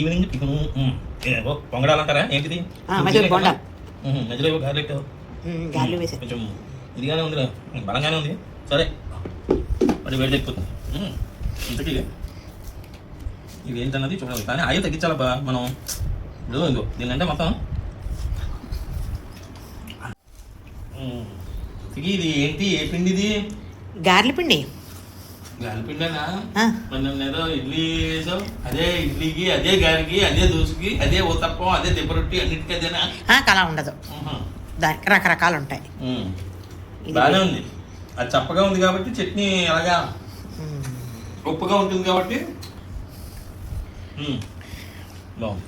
Evening ఏవో పొంగడాలంటారా? ఏంటిది? మధ్యలో ఏవో గార్లెట్ కొంచెం ఇదిగానే ఉంది బలంగానే ఉంది. సరే. మరి వేడి తగ్గిపోతుంది ఇంతకీ ఇవి ఏంటన్నది చూడాలి. కానీ ఆయిల్ తగ్గించాలబ్బా మనం. ఇప్పుడు ఇదిగో దీనికంటే మొత్తం. ఇది ఏంటి? ఏ పిండి ఇది గారెల పిండి. గాలిపిండేనా? నన్ను ఏదో ఇడ్లీ వేసావు అదే ఇడ్లీకి అదే గారికి అదే దోశకి అదే అదే అన్నిటికీ అదేనా అలా ఉండదు. దానికి రకరకాలు ఉంటాయి. బాగానే ఉంది. అది చప్పగా ఉంది కాబట్టి చట్నీ అలాగా ఉప్పుగా ఉంటుంది కాబట్టి. బాగుంది.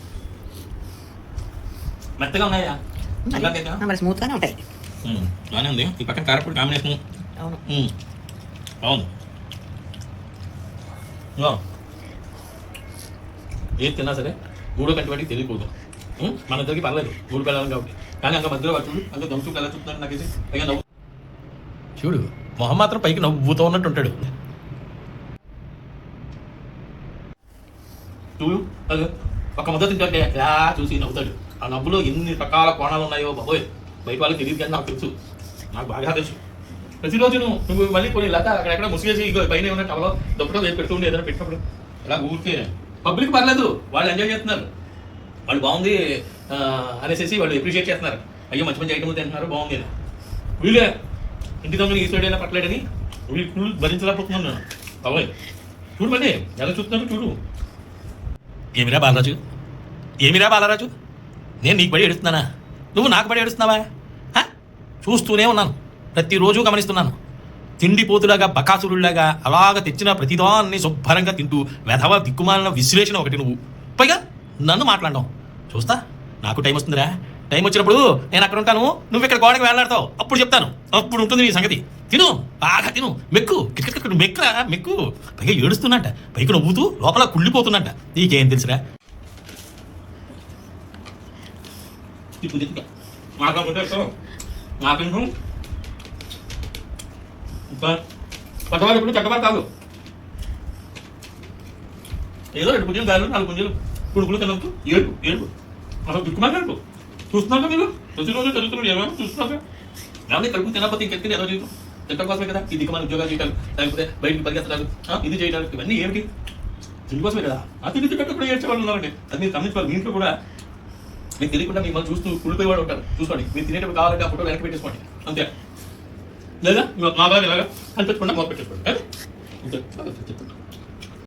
మెత్తగా ఉన్నాయా? మరి స్మూత్గానే ఉంటాయి. బాగానే ఉంది. ఈ పక్కన కారపొడి కాంబినేషన్. అవును. బాగుంది. ఏది తిన్నా సరే మూడో కంటి వాటికి తెలియకూడదు. మన ఇద్దరికి పర్లేదు. గూడు పిల్లలు కాబట్టి. కానీ అంత మధ్యలో పట్టుడు అంత దొంగ ఎలా చూస్తున్నాడు నాకైతే పైగా నవ్వు. చూడు మొహం మాత్రం పైకి నవ్వుతూ ఉన్నట్టు ఉంటాడు చూడు అది ఒక ముద్ద తింటే ఎలా చూసి నవ్వుతాడు. ఆ నవ్వులో ఎన్ని రకాల కోణాలు ఉన్నాయో బాబోయ్. బయట వాళ్ళకి తెలియదు కానీ నాకు తెలుసు. నాకు బాగా తెలుసు. ప్రతిరోజు నువ్వు నువ్వు మళ్ళీ కొన్ని లత అక్కడెక్కడ ముసిగేసి ఇగో పైన ఏమన్నా టవలో దొప్పటం వేసి పెడుతూ ఉండి ఏదైనా పెట్టినప్పుడు. ఇలా ఊరికే. పబ్లిక్ పర్లేదు వాళ్ళు ఎంజాయ్ చేస్తున్నారు. వాళ్ళు బాగుంది అనేసి వాళ్ళు అప్రిషియేట్ చేస్తున్నారు. అయ్యో మంచి మంచి ఐటమ్ తింటున్నారు బాగుంది అని. వీళ్ళే ఇంటి దొంగని ఈశ్వరుడైనా పట్టలేడని వీళ్ళు ఫుల్ భరించలేకపోతున్నాను నేను బాబాయ్ చూడు మళ్ళీ ఎలా చూస్తున్నారు చూడు. ఏమిరా బాలరాజు? ఏమిరా బాలరాజు? నేను నీకు పడి ఏడుస్తున్నానా? నువ్వు నాకు పడి ఏడుస్తున్నావా? చూస్తూనే ఉన్నాను. ప్రతిరోజు గమనిస్తున్నాను. తిండిపోతులాగా బకాసురులాగా అలాగ తెచ్చిన ప్రతిదాన్ని శుభ్రంగా తింటూ వెధవ దిక్కుమాలిన విశ్లేషణ ఒకటి నువ్వు. పైగా నన్ను మాట్లాడడం. చూస్తా నాకు టైం వస్తుందిరా. టైం వచ్చినప్పుడు నేను అక్కడ ఉంటాను నువ్వు ఇక్కడ గోడకి వేలాడతావు అప్పుడు చెప్తాను. అప్పుడు ఉంటుంది నీ సంగతి. తిను బాగా తిను. మెక్కు కిటకిట మెక్కురా మెక్కు. పైగా ఏడుస్తున్నట్ట పైకి నవ్వుతూ లోపల కుళ్ళిపోతున్నట్ట నీకేం తెలుసురా? నాకు పట్టవాడు ఇప్పుడు చట్టవాడు కాదు ఏదో రెండు పుంజలు గాలు నాలుగు పుంజలు కుడుకులు తినవచ్చు ఏడు ఏడు అసలు దిక్కుమాలి చూస్తున్నాక మీరు? ప్రతిరోజు చదువుతున్నాడు ఏమేమో చూస్తున్నాక లేకపోతే కడుపు తినకపోతే ఇంకెత్తి ఏదో జీవితం. తింటం కోసమే కదా ఈ దిక్కుమాలి ఉద్యోగాలు చేయటాలు. లేకపోతే బయటికి పరిగెత్తడాలు ఇది చేయడానికి ఇవన్నీ ఏమిటి? తిండి కోసమే కదా. ఆ తిండి తిట్టేటప్పుడు ఏడ్చే వాళ్ళు ఉన్నారండి. అది మీరు గమనించుకోవాలి. మీ ఇంట్లో కూడా మీకు తెలియకుండా మిమ్మల్ని చూస్తూ కుళ్ళిపోయేవాడు ఉంటారు చూసుకోండి. మీరు తినేటప్పుడు కావాలంటే ఆ ఫోటో వెనక్కి పెట్టేసుకోండి. అంతే. లేదా మా బాగా ఇలాగా అని పెట్టుకుంటా మొదలు పెట్టేసుకోండి అంతే అంతే.